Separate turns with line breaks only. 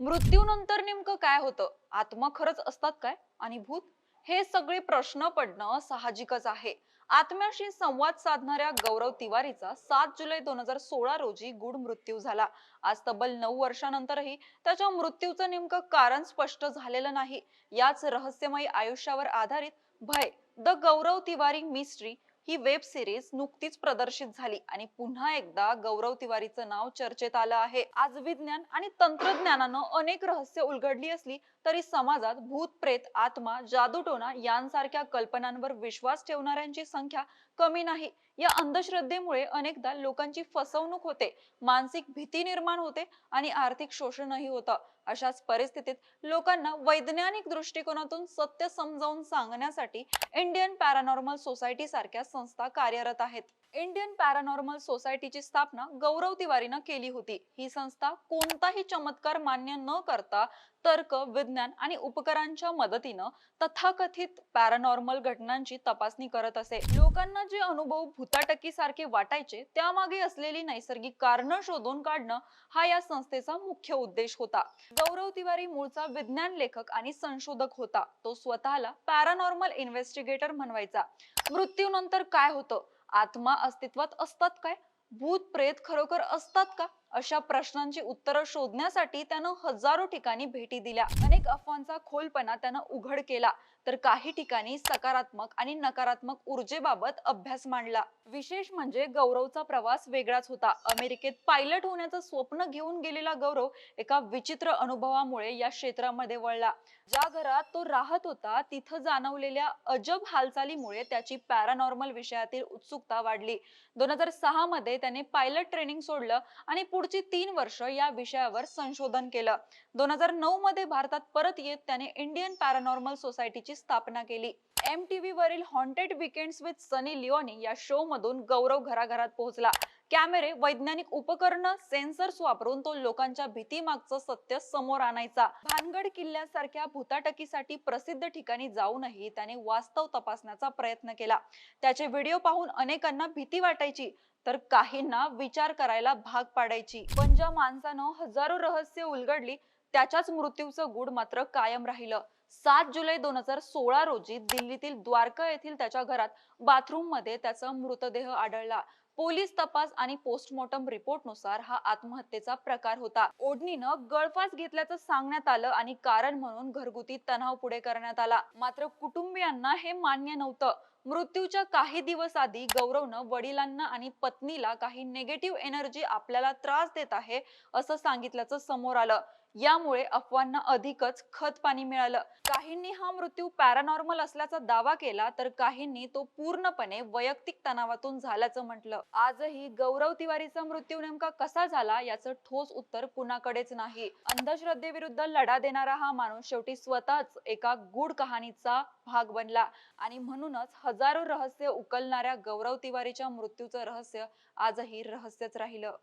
मृत्यूनंतर नेमकं काय होतं? आत्मा खरंच असतात काय? आणि भूत? हे सगळे प्रश्न पडणं साहजिकच आहे. आत्म्याशी संवाद साधणाऱ्या गौरव तिवारीचा सात जुलै दोन हजार सोळा रोजी गुड मृत्यू झाला. आज तब्बल नऊ वर्षानंतरही त्याच्या मृत्यूचं नेमकं कारण स्पष्ट झालेलं नाही. याच रहस्यमयी आयुष्यावर आधारित भय द गौरव तिवारी मिस्ट्री ही वेब सिरीज नुकतीच प्रदर्शित झाली आणि पुन्हा एकदा गौरव तिवारीचं नाव चर्चेत आलं आहे. आज विज्ञान आणि तंत्रज्ञानानं अनेक रहस्य उलगडली असली तरी समाजात भूत प्रेत आत्मा जादूटोना यांसारख्या कल्पनांवर विश्वास ठेवणाऱ्यांची संख्या कमी नाही. या अंधश्रद्धेमुळे अनेकदा लोकांची फसवणूक होते मानसिक भीती निर्माण होते आणि आर्थिक शोषणही होतं. अशाच परिस्थितीत लोकांना वैज्ञानिक दृष्टिकोनातून सत्य समजावून सांगण्यासाठी इंडियन पॅरानॉर्मल सोसायटी सारख्या संस्था कार्यरत आहेत. इंडियन पॅरानॉर्मल सोसायटीची स्थापना गौरव तिवारीनं केली होती. ही संस्था कोणताही चमत्कार मान्य न करता तर्क विज्ञान आणि उपकरांच्या मदतीनं तथाकथित पॅरानॉर्मल घटनांची तपासणी करत असे. लोकांना जे अनुभव भूताटकी सारखे वाटायचे त्यामागे असलेली नैसर्गिक कारण शोधून काढणं हा या संस्थेचा मुख्य उद्देश होता. गौरव तिवारी मूळचा विज्ञान लेखक आणि संशोधक होता. तो स्वतःला पॅरानॉर्मल इन्व्हेस्टिगेटर म्हणवायचा. मृत्यूनंतर काय होतं? आत्मा अस्तित्वात असतात काय? भूत प्रेत खरोखर असतात का? अशा प्रश्नांची उत्तरं शोधण्यासाठी त्यानं हजारो ठिकाणी भेटी दिल्या. अनेक अफवांचा खोलपणा त्यानं उघड केला. तर काही ठिकाणी सकारात्मक आणि नकारात्मक ऊर्जेबाबत अभ्यास मांडला. विशेष म्हणजे गौरवचा प्रवास वेगळाच होता. अमेरिकेत पायलट होण्याचं स्वप्न घेऊन गेलेला गौरव एका विचित्र अनुभवामुळे या क्षेत्रामध्ये वळला. ज्या घरात तो राहत होता तिथं जाणवलेल्या अजब हालचालीमुळे त्याची पॅरानॉर्मल विषयातील उत्सुकता वाढली. दोन हजार सहा मध्ये त्याने पायलट ट्रेनिंग सोडलं आणि पुढची तीन वर्ष या विषयावर संशोधन केलं. दोन हजार नऊ मध्ये भारतात परत येत त्याने इंडियन पॅरानॉर्मल सोसायटीची स्थापना केली. एम टीव्ही वरील haunted weekends with Sunny Leone या शो मधून गौरव घराघरात पोहोचला. कॅमेरे वैज्ञानिक उपकरण सेन्सर्स वापरून तो लोकांच्या भीतीमागचं सत्य समोर आणायचा. भानगड किल्ल्यासारख्या भूताटकीसाठी प्रसिद्ध ठिकाणी जाऊनही त्याने वास्तव तपासण्याचा प्रयत्न केला. त्याचे व्हिडिओ पाहून अनेकांना भीती वाटायची तर काहींना विचार करायला भाग पाडायची. पण ज्या माणसानं हजारो रहस्य उलगडली त्याच्याच मृत्यूचं गुढ मात्र कायम राहिलं. सात जुलै दोन हजार सोळा रोजी दिल्लीतील द्वारका येथील त्याच्या घरात बाथरूममध्ये त्याचा मृतदेह आढळला. पोलीस तपास आणि पोस्टमॉर्टम रिपोर्टनुसार हा आत्महत्येचा प्रकार होता. ओढणीनं गळफास घेतल्याचं सांगण्यात आलं आणि कारण म्हणून घरगुती तणाव पुढे करण्यात आला. मात्र कुटुंबियांना हे मान्य नव्हतं. मृत्यूच्या काही दिवस आधी गौरवनं वडिलांना आणि पत्नीला काही नेगेटिव्ह एनर्जी आपल्याला त्रास देत आहे असं सांगितल्याचं समोर आलं. यामुळे अफवांना अधिकच खत पाणी मिळालं. काहींनी हा मृत्यू पॅरानॉर्मल असल्याचा दावा केला तर काहींनी तो पूर्णपणे वैयक्तिक तणावातून झाल्याचं म्हटलं. आजही गौरव तिवारीचा मृत्यू नेमका कसा झाला याचं ठोस उत्तर कुणाकडेच नाही. अंधश्रद्धेविरुद्ध लढा देणारा हा माणूस शेवटी स्वतःच एका गूढ कहाणीचा भाग बनला आणि म्हणूनच हजारो रहस्य उकलणाऱ्या गौरव तिवारीच्या मृत्यूचं रहस्य आजही रहस्यच राहिलं.